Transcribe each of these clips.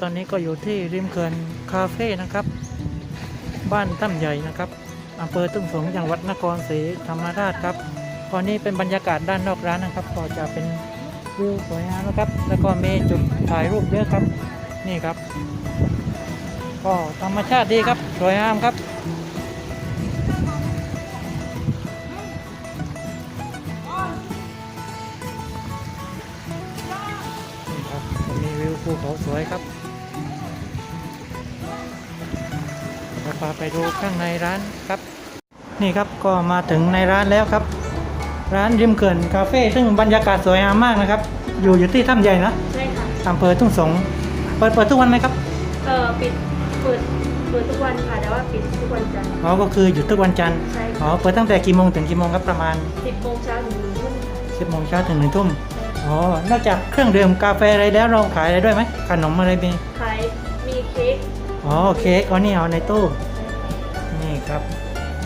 ตอนนี้ก็อยู่ที่ริมเขื่อนคาเฟ่นะครับ บ้านถ้ำใหญ่นะครับอำเภอตุ้งสงจังหวัดนครศรีธรรมราชครับตอนนี้เป็นบรรยากาศด้านนอกร้านนะครับ ก็จะเป็นวิวสวยงามนะครับ แล้วก็มีจุดถ่ายรูปเยอะครับ นี่ครับ ก็ธรรมชาติดีครับ สวยงามครับนี่ครับมีวิวภูเขาสวยครับ พาไปดูข้างในร้านครับ นี่ครับก็มาถึงในร้านแล้วครับ ร้านริมเขื่อนคาเฟ่ซึ่งบรรยากาศสวยงามมากนะครับ อยู่อยู่ที่ถ้ำใหญ่นะใช่ค่ะอำเภอทุ่งสงเปิดเปิดทุกวันไหมครับเออปิดเปิดเปิดทุกวันค่ะแต่ว่าปิดทุกวันจันทร์อ๋อก็คือหยุดทุกวันจันทร์ใช่อ๋อค่ะเปิดตั้งแต่กี่โมงถึงกี่โมงครับประมาณ สิบโมงเช้าถึงหนึ่งทุ่มค่ะ10โมงเช้าถึง1ทุ่มอ๋อนอกจากเครื่องดื่มกาแฟอะไรแล้วเราขายอะไรด้วยไหมขนมอะไรมีขายมีเค้กอ๋อเค้กอ๋อนี่เอาในตู้นี่ ครับ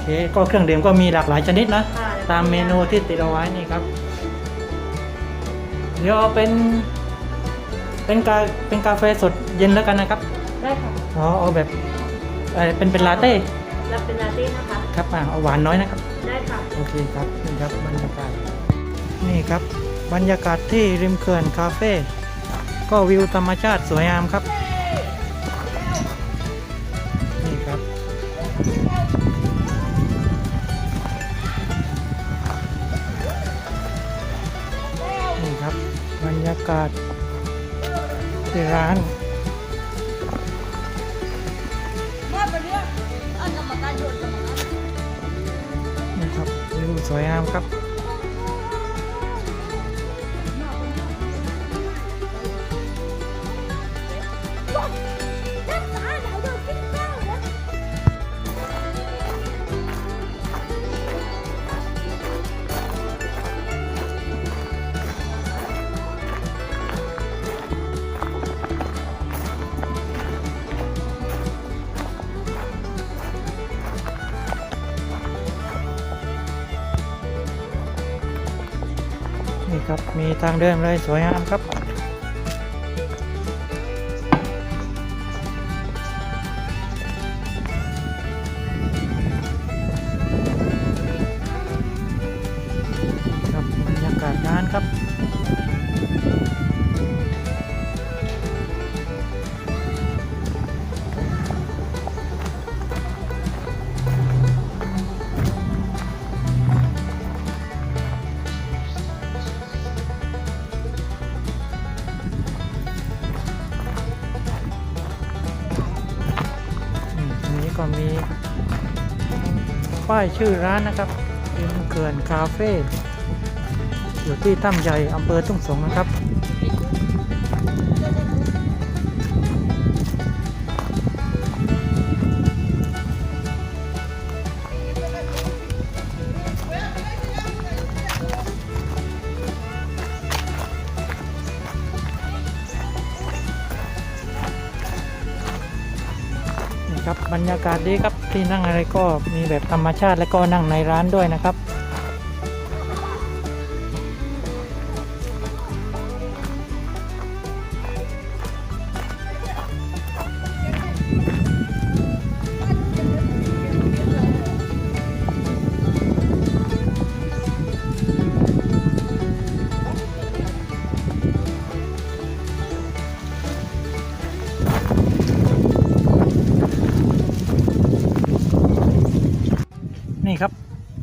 เค้กก็เครื่องดื่มก็มีหลากหลายชนิดนะ ค่ะตามเมนูที่ติดเอาไว้นี่ครับ เดี๋ยวเอาเป็น เป็นกาเป็นกาแฟสดเย็นแล้วกันนะครับได้ค่ะอ๋อเอาแบบเออเป็นเป็นลาเต้รับเป็นลาเต้นะคะ ครับอ่าเอาหวานน้อยนะครับ ได้ค่ะ โอเคครับนี่ครับบรรยากาศนี่ครับ บรรยากาศที่ริมเขื่อนคาเฟ่ก็วิวธรรมชาติสวยงามครับ รรยากาศที่ร้านนี่ครับวิวสวยงามครับ ครับ มีทางเดินเลยสวยงามครับครับ ป้ายชื่อร้านนะครับริมเขื่อนคาเฟ่อยู่ที่ถ้งใหญ่อำเภอทุ่งสงนะครับ ครับบรรยากาศดีครับที่นั่งอะไรก็มีแบบธรรมชาติและก็นั่งในร้านด้วยนะครับ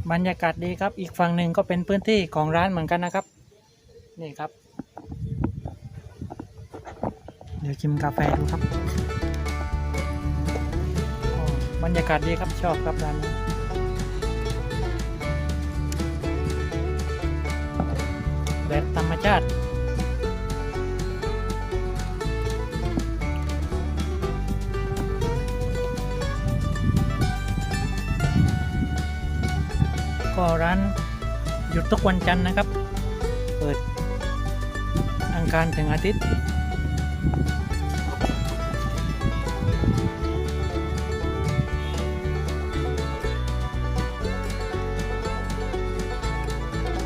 บรรยากาศดีครับ อีกฝั่งหนึ่งก็เป็นพื้นที่ของร้านเหมือนกันนะครับ นี่ครับ เดี๋ยวชิมกาแฟดูครับอ๋อบรรยากาศดีครับชอบครับร้านนี้แบบธรรมชาติ ก็ร้านหยุดทุกวันจันทร์นะครับ เปิดอังคารถึงอาทิตย์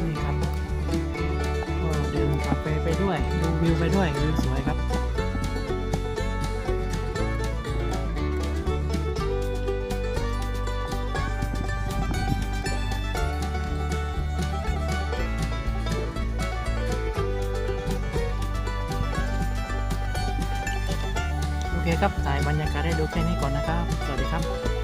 นี่ครับก็ดื่มกาแฟไปด้วย ดูวิวไปด้วยวิวสวยครับ เคครับถ่ายบรรยากาศให้ดูแค่นี้ก่อนนะครับ สวัสดีครับ